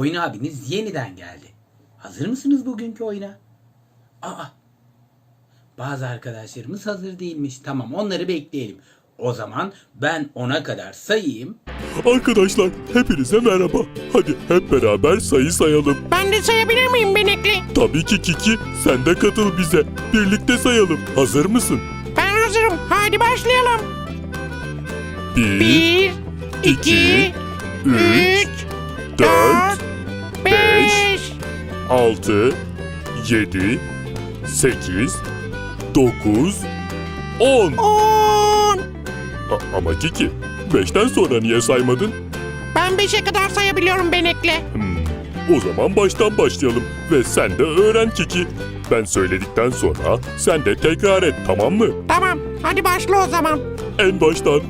Oyun abiniz yeniden geldi. Hazır mısınız bugünkü oyuna? Aa, bazı arkadaşlarımız hazır değilmiş. Tamam, onları bekleyelim. O zaman ben ona kadar sayayım. Arkadaşlar hepinize merhaba. Hadi hep beraber sayı sayalım. Ben de sayabilir miyim Benekli? Tabii ki Kiki sen de katıl bize. Birlikte sayalım. Hazır mısın? Ben hazırım. Hadi başlayalım. Bir, Bir, iki, üç, dört, beş. Altı, yedi, sekiz, dokuz, on. On. A- ama Kiki beşten sonra niye saymadın? Ben beşe kadar sayabiliyorum Benekli. Hmm, o zaman baştan başlayalım ve sen de öğren Kiki. Ben söyledikten sonra sen de tekrar et tamam mı? Tamam. Hadi başla o zaman. En baştan.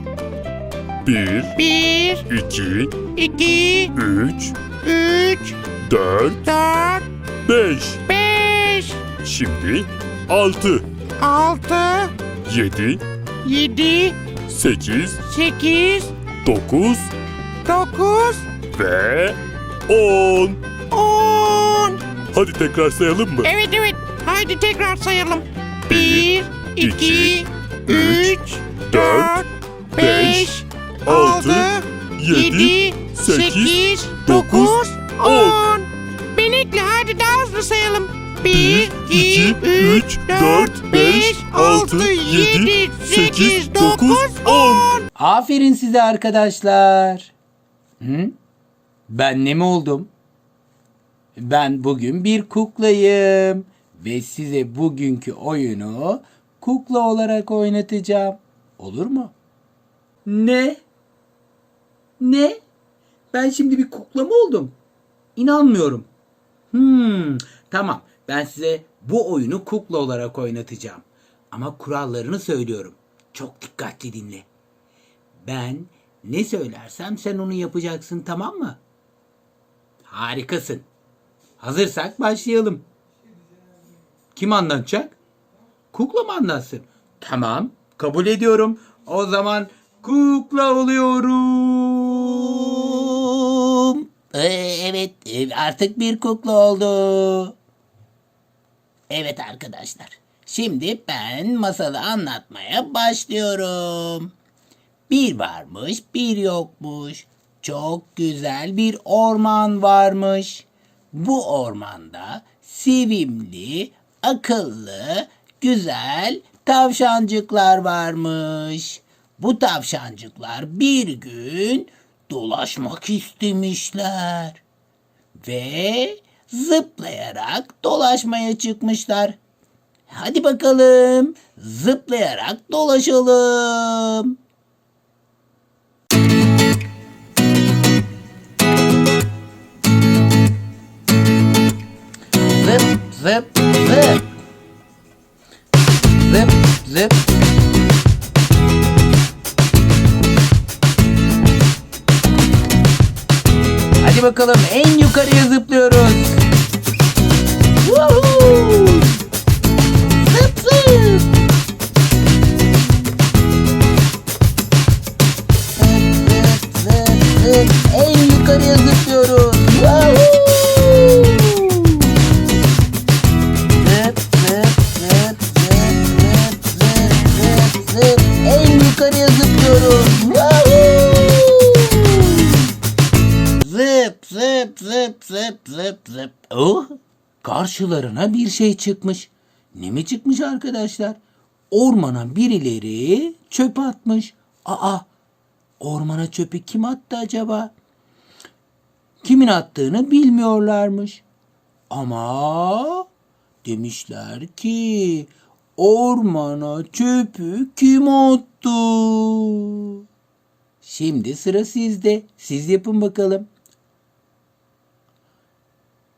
Bir, Bir, iki, iki, üç, üç, dört, dört, beş. beş, Şimdi altı, altı, yedi, yedi, sekiz, sekiz, dokuz dokuz, ve on. on. Hadi tekrar sayalım mı? Evet evet. Haydi tekrar sayalım. Bir, iki, üç, dört, beş, altı, yedi, sekiz, dokuz, on. Benekli hadi daha hızlı sayalım. Bir, iki, üç, dört, beş, altı, yedi, sekiz, dokuz, on. Aferin size arkadaşlar. Hı? Ben ne mi oldum? Ben bugün bir kuklayım ve size bugünkü oyunu kukla olarak oynatacağım. Olur mu? Ne? Ne? Ben şimdi bir kukla mı oldum? İnanmıyorum. Hmm, tamam. Ben size bu oyunu kukla olarak oynatacağım. Ama kurallarını söylüyorum. Çok dikkatli dinle. Ben ne söylersem sen onu yapacaksın tamam mı? Harikasın. Hazırsak başlayalım. Kim anlatacak? Kukla mı anlatsın? Tamam, kabul ediyorum. O zaman kukla oluyorum. Ee, evet, e, artık bir kukla oldu. Evet arkadaşlar. Şimdi ben masalı anlatmaya başlıyorum. Bir varmış, bir yokmuş. Çok güzel bir orman varmış. Bu ormanda sevimli, akıllı, güzel tavşancıklar varmış. Bu tavşancıklar bir gün dolaşmak istemişler ve zıplayarak dolaşmaya çıkmışlar. Hadi bakalım zıplayarak dolaşalım. Zıp zıp zıp. Zıp zıp. Bakalım en yukarıya zıplıyoruz. Zıp zıp zıp. Oh! Karşılarına bir şey çıkmış. Ne mi çıkmış arkadaşlar? Ormana birileri çöp atmış. Aa! Ormana çöpü kim attı acaba? Kimin attığını bilmiyorlarmış. Ama demişler ki ormana çöpü kim attı? Şimdi sıra sizde. Siz yapın bakalım.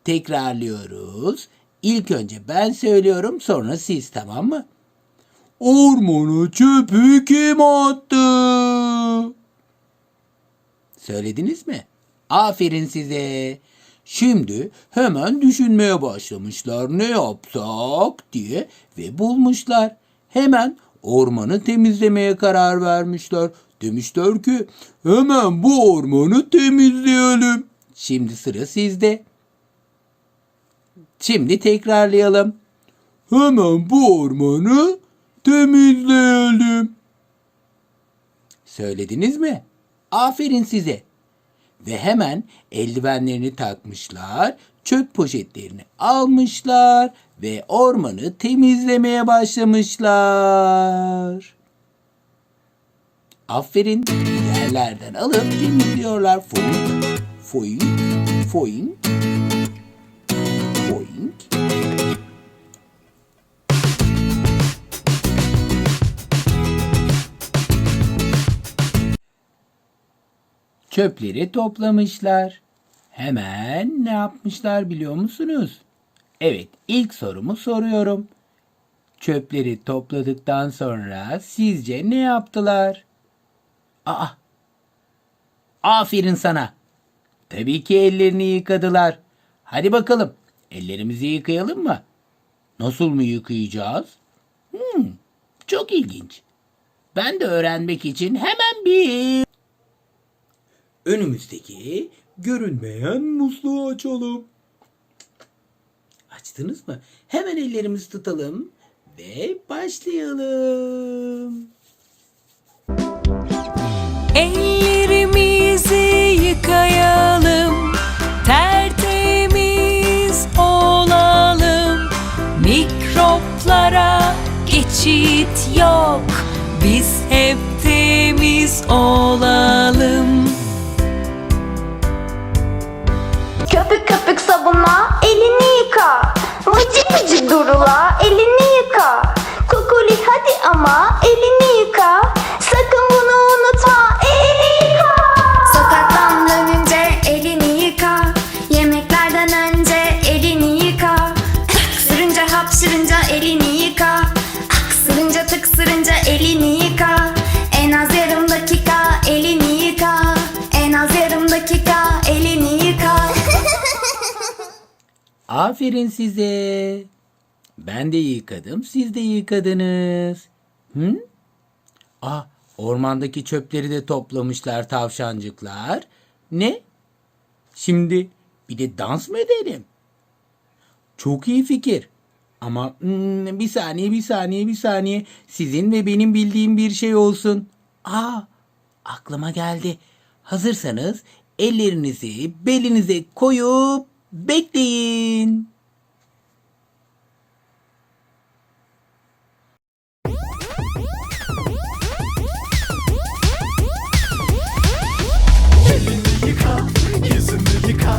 Tekrarlıyoruz. İlk önce ben söylüyorum sonra siz tamam mı? Ormana çöpü kim attı? Söylediniz mi? Aferin size. Şimdi hemen düşünmeye başlamışlar ne yapsak diye ve bulmuşlar. Hemen ormanı temizlemeye karar vermişler. Demişler ki hemen bu ormanı temizleyelim. Şimdi sıra sizde. Şimdi tekrarlayalım. Hemen bu ormanı temizleyelim. Söylediniz mi? Aferin size. Ve hemen eldivenlerini takmışlar, çöp poşetlerini almışlar ve ormanı temizlemeye başlamışlar. Aferin. Yerlerden alıp temizliyorlar. Foink, foink, foink, Çöpleri toplamışlar. Hemen ne yapmışlar biliyor musunuz? Evet, ilk sorumu soruyorum. Çöpleri topladıktan sonra sizce ne yaptılar? Aa! Aferin sana. Tabii ki ellerini yıkadılar. Hadi bakalım. Ellerimizi yıkayalım mı? Nasıl mı yıkayacağız? Hmm, çok ilginç. Ben de öğrenmek için hemen bir önümüzdeki görünmeyen musluğu açalım. Açtınız mı? Hemen ellerimizi tutalım ve başlayalım. Ellerimizi yıkayalım, tertemiz olalım. Mikroplara geçit yok, biz hep temiz olalım. Köpük köpük sabunla elini yıka. Vıcı vıcı durula elini yıka. Kukuli hadi ama elini Aferin size. Ben de yıkadım, siz de yıkadınız. Hı? Ah, ormandaki çöpleri de toplamışlar tavşancıklar. Ne? Şimdi bir de dans mı edelim? Çok iyi fikir. Ama hmm, bir saniye, bir saniye, bir saniye. Sizin ve benim bildiğim bir şey olsun. Aa, aklıma geldi. Hazırsanız ellerinizi belinize koyup bekleyin. yıka, yüzünü yıka,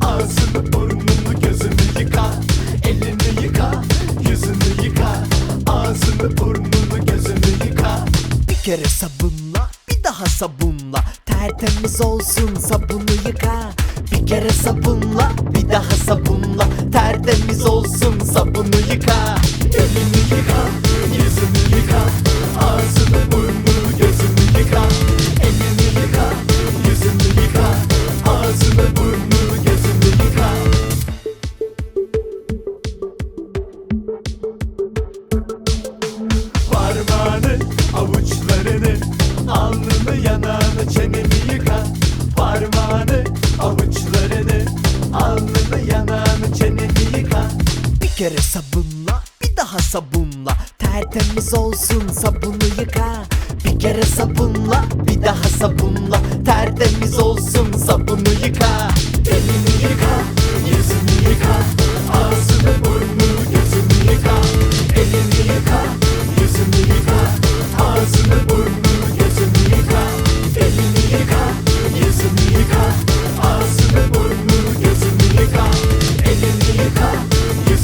ağzını burnunu gözünü yıka, elini yıka, yüzünü yıka, ağzını burnunu gözünü yıka. Bir kere sabunla bir daha sabunla Tertemiz olsun sabunu yıka kere sabunla bir daha sabunla. Tertemiz olsun sabunu yıka kere sabunla bir daha sabunla. Tertemiz olsun sabunu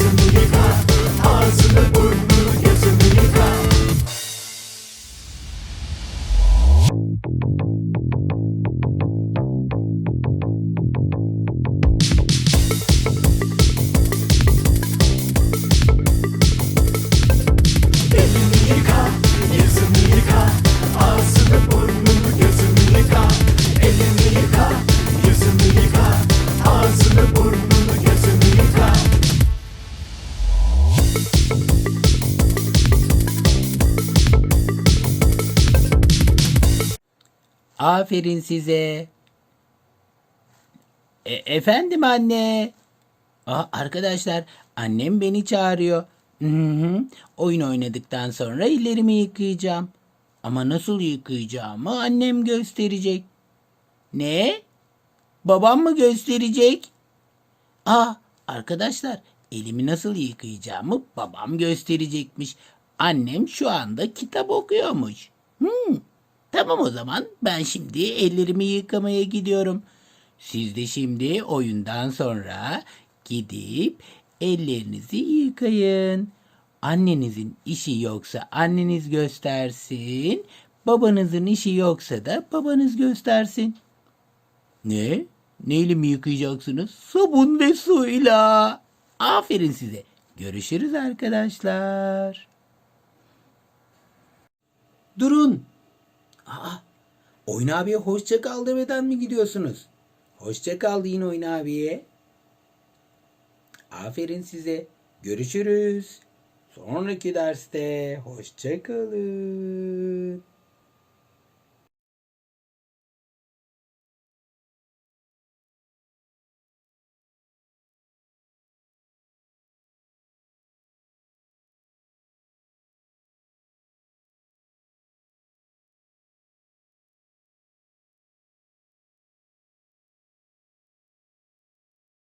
yüzünü yıka, ağzını Aferin size. E, efendim anne. Aa, arkadaşlar annem beni çağırıyor. Hı hı. Oyun oynadıktan sonra ellerimi yıkayacağım. Ama nasıl yıkayacağımı annem gösterecek. Ne? Babam mı gösterecek? Aa, arkadaşlar elimi nasıl yıkayacağımı babam gösterecekmiş. Annem şu anda kitap okuyormuş. Hmm, tamam o zaman ben şimdi ellerimi yıkamaya gidiyorum. Siz de şimdi oyundan sonra gidip ellerinizi yıkayın. Annenizin işi yoksa anneniz göstersin. Babanızın işi yoksa da babanız göstersin. Ne? Neyle mi yıkayacaksınız? Sabun ve suyla. Aferin size. Görüşürüz arkadaşlar. Durun. Aa, Oyun abiye hoşça kal demeden mi gidiyorsunuz? Hoşça kal deyin Oyun abiye. Aferin size. Görüşürüz. Sonraki derste hoşça kalın.